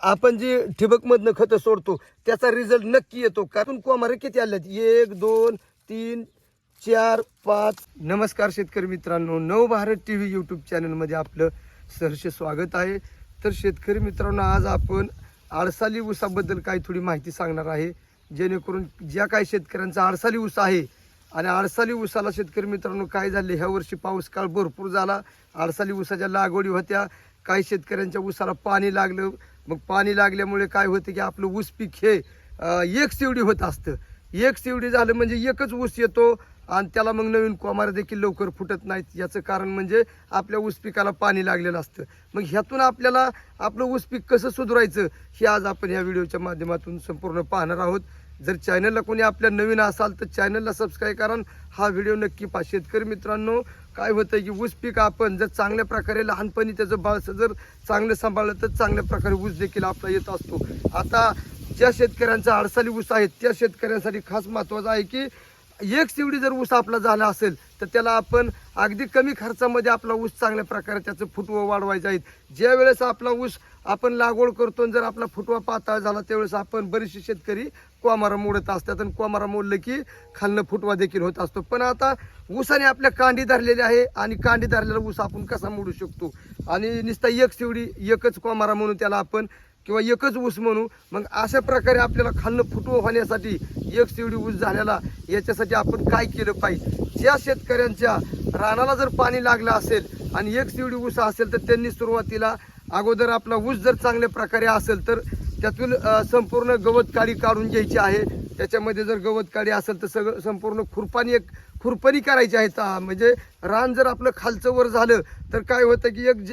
आपण जी ठिबकमधनं खतं सोडतो त्याचा रिझल्ट नक्की येतो. कारण कोमारे किती आल्यात एक दोन तीन चार पाच. नमस्कार शेतकरी मित्रांनो. नव भारत टी व्ही यूट्यूब चॅनलमध्ये आपलं सहर्ष स्वागत आहे. तर शेतकरी मित्रांनो आज आपण आडसाली ऊसाबद्दल काही थोडी माहिती सांगणार आहे. जेणेकरून ज्या काही शेतकऱ्यांचा आडसाली ऊस आहे आणि आडसाली ऊसाला शेतकरी मित्रांनो काय झाले? ह्या वर्षी पाऊस काळ भरपूर झाला. आडसाली ऊसाच्या लागवडी होत्या. काही शेतकऱ्यांच्या ऊसाला पाणी लागलं. मग पाणी लागल्यामुळे काय होतं की आपलं ऊस पीक हे एक सिवडी होत असतं. एक सिवडी झालं म्हणजे एकच ऊस येतो आणि त्याला मग नवीन कोमार देखील लवकर फुटत नाहीत. याचं कारण म्हणजे आपल्या ऊस पिकाला पाणी लागलेलं असतं. मग ह्यातून आपल्याला आपलं ऊस पीक कसं सुधारायचं हे आज आपण या व्हिडिओच्या माध्यमातून संपूर्ण पाहणार आहोत. जर चॅनलला कोणी आपल्या नवीन असाल तर चॅनलला सबस्क्राईब करा हा व्हिडिओ नक्की पा शेतकरी मित्रांनो काय होतं की ऊस पीक आपण जर चांगल्या प्रकारे लहानपणी त्याचं बाळसं जर चांगलं सांभाळलं तर चांगल्या प्रकारे ऊस देखील आपला येत असतो. आता ज्या शेतकऱ्यांचा अडसाली ऊस आहे त्या शेतकऱ्यांसाठी खास महत्त्वाचं आहे की एक शिवडी जर ऊस आपला झाला असेल तर त्याला आपण अगदी कमी खर्चामध्ये आपला ऊस चांगल्या प्रकारे त्याचं फुटवं वाढवायचं आहे. ज्या वेळेस आपला ऊस आपण लागवड करतो जर आपला फुटवा पातळ झाला त्यावेळेस आपण बरेचसे शेतकरी कोमारा मोडत असतात आणि कोमारा मोडलं की खालनं फुटवा देखील होत असतो. पण आता ऊसाने आपल्या कांडी धरलेली आहे आणि कांडी धरलेला ऊस आपण कसा मोडू शकतो? आणि नुसता एक शिवडी एकच कोमारा म्हणून त्याला आपण किंवा एकच ऊस म्हणू मग अशा प्रकारे आपल्याला खालनं फुटवं होण्यासाठी एक शिवडी ऊस झालेला याच्यासाठी आपण काय केलं पाहिजे? ज्या शेतकऱ्यांच्या रानाला जर पाणी लागलं असेल आणि एक शिवडी ऊस असेल तर त्यांनी सुरुवातीला अगोदर आपला ऊस जर चांगल्या प्रकारे असेल तर त्यातून संपूर्ण गवत काडी काढून घ्यायची आहे. त्याच्यामध्ये जर गवत काडी असेल तर सगळं संपूर्ण खुरपानी एक खुरपणी करायची आहे. ता- म्हणजे रान जर आपलं खालचं वर झालं तर काय होतं की एक ज-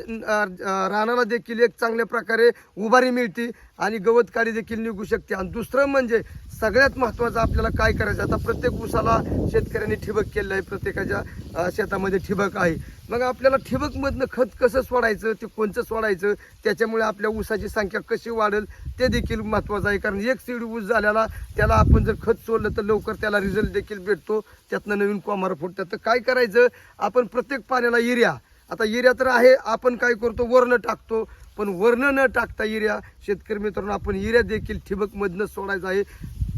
रानाला देखील एक चांगल्या प्रकारे उभारी मिळते आणि गवत काडी देखील निघू शकते. आणि दुसरं म्हणजे सगळ्यात महत्त्वाचं आपल्याला काय करायचं? आता प्रत्येक ऊसाला शेतकऱ्यांनी ठिबक केलं आहे प्रत्येकाच्या शेतामध्ये ठिबक आहे. मग आपल्याला ठिबकमधनं खत कसं सोडायचं ते कोणचं सोडायचं? त्याच्यामुळे आपल्या ऊसाची संख्या कशी वाढेल ते देखील महत्त्वाचं आहे. कारण एक सीड ऊस झाल्याला त्याला आपण जर खत सोडलं तर लवकर त्याला रिझल्ट देखील भेटतो. त्यातनं नवीन कोमार फुटतात तर काय करायचं? आपण प्रत्येक पाण्याला युरिया. आता युरिया तर आहे आपण काय करतो? वरणं टाकतो. पण वर्ण न टाकता युरिया शेतकरी मित्रांनो आपण युरिया देखील ठिबकमधनं सोडायचं आहे.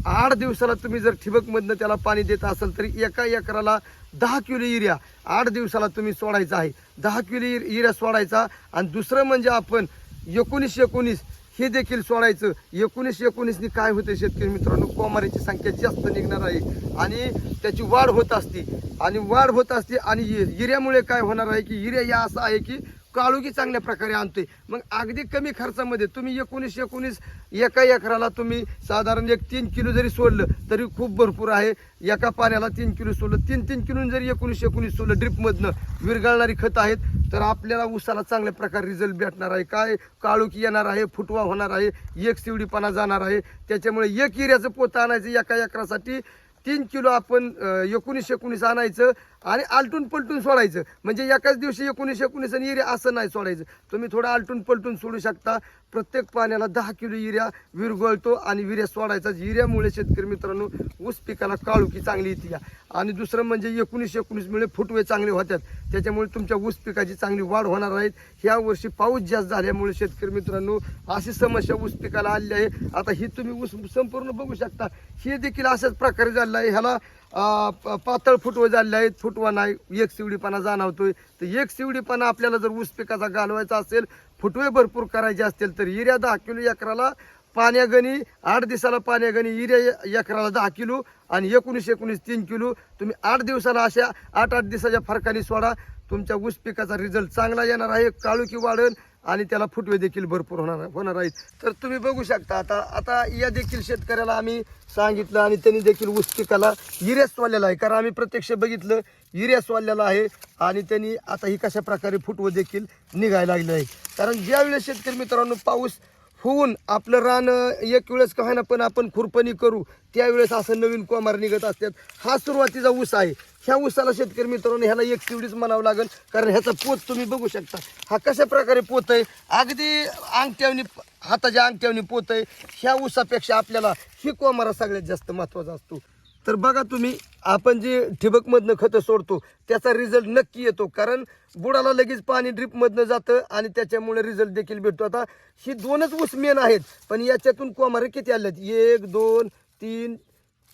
आठ दिवसाला तुम्ही जर ठिबकमधनं त्याला पाणी देत असाल तरी एका एकराला दहा किलो युरिया आठ दिवसाला तुम्ही सोडायचा आहे. दहा किलो युरिया सोडायचा आणि दुसरं म्हणजे आपण एकोणीस एकोणीस हे देखील सोडायचं. एकोणीस एकोणीसनी काय होते शेतकरी मित्रांनो? कोमारीची संख्या जास्त निघणार आहे आणि त्याची वाढ होत असते. आणि वाढ होत असते आणि यु- युरियामुळे काय होणार आहे की युरिया या असं आहे की काळोगी चांगल्या प्रकारे आणतोय. मग अगदी कमी खर्चामध्ये तुम्ही एकोणीस एकोणीस एका एकराला तुम्ही साधारण एक तीन किलो जरी सोडलं तरी खूप भरपूर आहे. एका पाण्याला तीन किलो सोडलं तीन तीन किलो जरी एकोणीस एकोणीस सोडलं ड्रिपमधनं विरघळणारी खतं आहेत तर आपल्याला ऊसाला चांगल्या प्रकारे रिझल्ट भेटणार आहे. काय काळुकी येणार आहे फुटवा होणार आहे एक शिवडीपणा जाणार आहे. त्याच्यामुळे एक हिऱ्याचं पोतं आणायचं एका एकरासाठी. तीन किलो आपण एकोणीसशे एकोणीस एकोणीस आणायचं. आणि आलटून पलटून सोडायचं. म्हणजे एकाच दिवशी एकोणीस एकोणीस आणि युरिया असं नाही सोडायचं. तुम्ही थोडं आलटून पलटून सोडू शकता. प्रत्येक पाण्याला दहा किलो युरिया विरघळतो आणि युरिया सोडायचा. युरियामुळे शेतकरी मित्रांनो ऊस पिकाला काळुकी चांगली येते या. आणि दुसरं म्हणजे एकोणीस एकोणीसमुळे फुटवे चांगले होतात. त्याच्यामुळे तुमच्या ऊस पिकाची चांगली वाढ होणार आहेत ह्या वर्षी पाऊस जास्त झाल्यामुळे शेतकरी मित्रांनो अशी समस्या ऊस पिकाला आलेली आहे. आता ही तुम्ही ऊस संपूर्ण बघू शकता. हे देखील अशाच प्रकारे झालेलं आहे. ह्याला पातळ फुटवं झालेले आहेत फुटवा नाही एक शिवडीपणा जाणवतोय. तर एक शिवडीपणा आपल्याला जर ऊस पिकाचा घालवायचा असेल फुटवे भरपूर करायचे असतील तर हिऱ्या दहा किलो एकराला पाण्यागणी आठ दिवसाला पाण्यागणी हिऱ्या एकराला दहा किलो आणि एकोणीस एकोणीस तीन किलो. तुम्ही आठ दिवसाला अशा आठ आठ दिवसाच्या फरकाने सोडा. तुमच्या ऊस पिकाचा रिझल्ट चांगला येणार आहे. काळुकी वाढेल. आणि त्याला फुटवे देखील भरपूर होणार होणार आहेत. तर तुम्ही बघू शकता आता आता या देखील शेतकऱ्याला आम्ही सांगितलं आणि त्यांनी देखील ऊस पिकाला युरिया सोडलेला आहे. कारण आम्ही प्रत्यक्ष बघितलं युरिया सोडलेला आहे आणि त्यांनी आता ही कशा प्रकारे फुटवं देखील निघायला लागलं आहे कारण ज्यावेळेस शेतकरी मित्रांनो पाऊस होऊन आपलं रान एक वेळेस का होईना पण आपण खुरपणी करू त्यावेळेस असं नवीन कोमार निघत असतात. हा सुरुवातीचा ऊस आहे. ह्या ऊसाला शेतकरी मित्रांनो ह्याला एक चिवडीच म्हणावं लागेल. कारण ह्याचा पोत तुम्ही बघू शकता. हा कशा प्रकारे पोत आहे? अगदी अंगठ्यावनी हाताच्या अंगठ्यावनी पोत आहे. ह्या ऊसापेक्षा आपल्याला ही कोमारा सगळ्यात जास्त महत्त्वाचा असतो. तर बघा तुम्ही आपण जे ठिबकमधनं खतं सोडतो त्याचा रिझल्ट नक्की येतो. कारण बुडाला लगेच पाणी ड्रिपमधनं जातं आणि त्याच्यामुळे रिझल्ट देखील भेटतो. आता ही दोनच ऊस मेन आहेत. पण याच्यातून कोमारे किती आले एक दोन तीन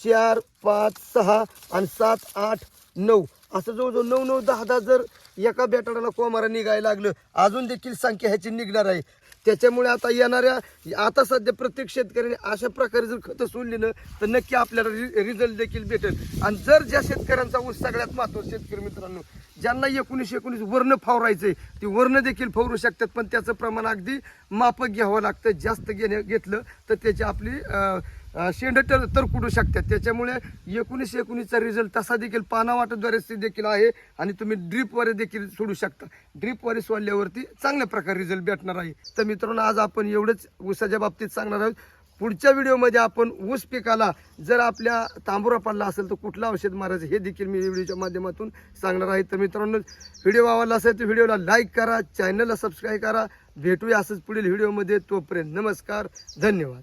चार पाच सहा आणि सात आठ नऊ. असं जवळजवळ नऊ नऊ दहा दहा जर एका बॅटाडाला कोमारा निघायला लागलं अजून देखील संख्या ह्याची निघणार आहे. त्याच्यामुळे आता येणाऱ्या आता सध्या प्रत्येक शेतकऱ्याने अशा प्रकारे जर खतं सोडली ना तर नक्की आपल्याला रिझल्ट देखील भेटेल. आणि जर ज्या शेतकऱ्यांचा ऊस सगळ्यात महत्त्वाचा शेतकरी मित्रांनो ज्यांना एकोणीस एकोणीस वर्ण आहे ती वर्ण देखील फावरू शकतात पण त्याचं प्रमाण अगदी मापक घ्यावं लागतं जास्त घेणे घेतलं तर त्याची आपली शेंड तर तरकुडू शकतात. त्याच्यामुळे एकोणीस एकोणीसचा रिझल्ट तसा देखील पानावाटद्वारे देखील आहे आणि तुम्ही ड्रीपवारे देखील सोडू शकता. ड्रीपवारे सोडल्यावरती चांगल्या प्रकारे रिझल्ट भेटणार आहे. तर मित्रांनो आज आपण एवढंच ऊसाच्या बाबतीत सांगणार आहोत. पुढच्या व्हिडिओमध्ये आपण ऊस पिकाला जर आपल्या तांबुरा पडला असेल तर कुठलं औषध मारायचं हे देखील मी व्हिडिओच्या माध्यमातून सांगणार आहे. तर मित्रांनो व्हिडिओ आवडला असेल तर व्हिडिओला लाईक करा चॅनलला सबस्क्राईब करा. भेटूया असंच पुढील व्हिडिओमध्ये. तोपर्यंत नमस्कार धन्यवाद.